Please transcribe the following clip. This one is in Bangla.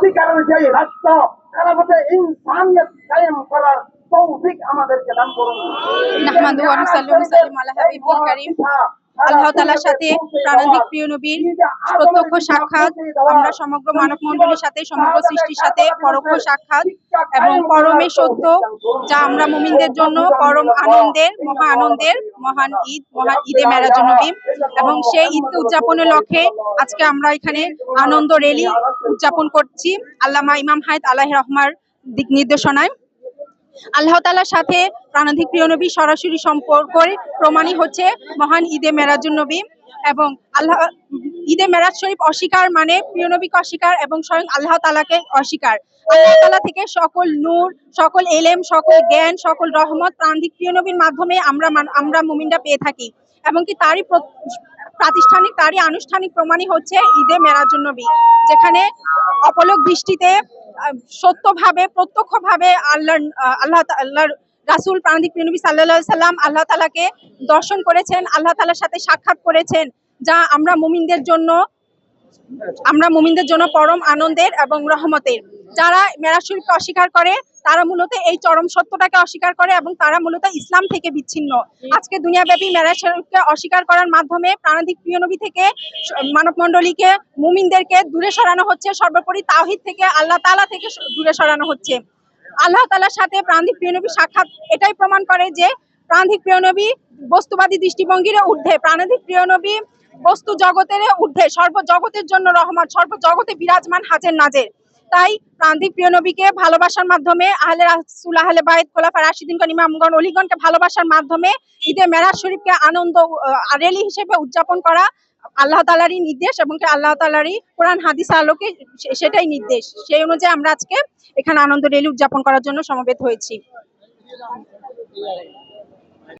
অধিকারের অনুযায়ী রাষ্ট্র খেলাফতে ইনসানিয়ত কায়েম করার তৌফিক আমাদেরকে দান করুন নাহমাদু ওয়া নুসাল্লি ওয়া নুসাল্লিমু আলা হাবিবিল কারীম। আল্লাহ তাআলার সাথে প্রাণান্তিক প্রিয় নবীর প্রত্যক্ষ সাক্ষাৎ। আমরা সমগ্র মানব মণ্ডলীর সাথে, সমগ্র সৃষ্টির সাথে পরোক্ষ সাক্ষাৎ এবং পরমে সত্য যা আমরা মুমিনদের জন্য পরম আনন্দের, মহা আনন্দের, মহান ঈদ মহান ঈদে মেরাজুন নবী এবং সেই ঈদকে উদযাপনের লক্ষ্যে আজকে আমরা এখানে আনন্দ রেলি উদযাপন করছি। আল্লামা ইমাম হায়াত আল্লাহ রহমার দিক নির্দেশনায়। আল্লাহ তালার সাথে প্রাণাধিক প্রিয় নবী সরাসরি সম্পর্কের প্রমাণই হচ্ছে মহান ঈদে মেরাজুন নবী এবং আল্লাহ, ঈদে মেরাজ শরীফ অস্বীকার মানে প্রিয় নবীকে অস্বীকার এবং স্বয়ং আল্লাহ তালাকে অস্বীকার। আল্লাহ তালা থেকে সকল নূর, সকল এলেম, সকল জ্ঞান, সকল রহমত প্রাণধিক প্রিয় নবীর মাধ্যমে আমরা আমরা মুমিনরা পেয়ে থাকি। এবং কি তারই প্রাতিষ্ঠানিক, তারই আনুষ্ঠানিক প্রমাণই হচ্ছে ঈদে মেরাজুন নবী, যেখানে অপলক দৃষ্টিতে সত্যভাবে, প্রত্যক্ষভাবে আল্লাহ আল্লাহ আল্লাহর রাসূল, প্রাণদিক নবী সাল্লা সাল্লাম আল্লাহ তালাকে দর্শন করেছেন, আল্লাহ তালার সাথে সাক্ষাৎ করেছেন, যা আমরা মুমিনদের জন্য, আমরা মুমিনদের জন্য পরম আনন্দের এবং রহমতের। যারা মেরাজ শরীফকে অস্বীকার করে তারা মূলত এই চরম সত্যটাকে অস্বীকার করে এবং তারা মূলত ইসলাম থেকে বিচ্ছিন্ন। আজকে দুনিয়াব্যাপী মেরাজ শরীফকে অস্বীকার করার মাধ্যমে প্রাণাধিক প্রিয়নবী থেকে মানব মণ্ডলীকে মুমিনদেরকে দূরে সরানো হচ্ছে। সর্বোপরি তাওহিদ থেকে আল্লাহ তালা থেকে দূরে সরানো হচ্ছে। আল্লাহ তাআলার সাথে প্রাণধিক প্রিয় নবী সাক্ষাৎ এটাই প্রমাণ করে যে প্রাণধিক প্রিয়নবী বস্তুবাদী দৃষ্টিভঙ্গির ঊর্ধ্বে প্রাণধিক প্রিয়নবী বস্তু জগতের ঊর্ধ্বে সর্ব জগতের জন্য রহমান সর্ব জগতে বিরাজমান হাজের নাজের। তাই প্রান্তিক প্রিয় নবীকে ভালোবাসার মাধ্যমে আহলে রাসূল, আহলে বাইত, খোলাফা রাশিদিনগণ ইমামগণ, অলিগণকে ভালোবাসার মাধ্যমে ঈদে মেরাজ শরীফকে আনন্দ রেলি হিসেবে উদযাপন করা আল্লাহ তালারই নির্দেশ এবং আল্লাহ তালারই কোরআন, হাদিস আলোকে সেটাই নির্দেশ। সেই অনুযায়ী আমরা আজকে এখানে আনন্দ রেলি উদযাপন করার জন্য সমবেত হয়েছি।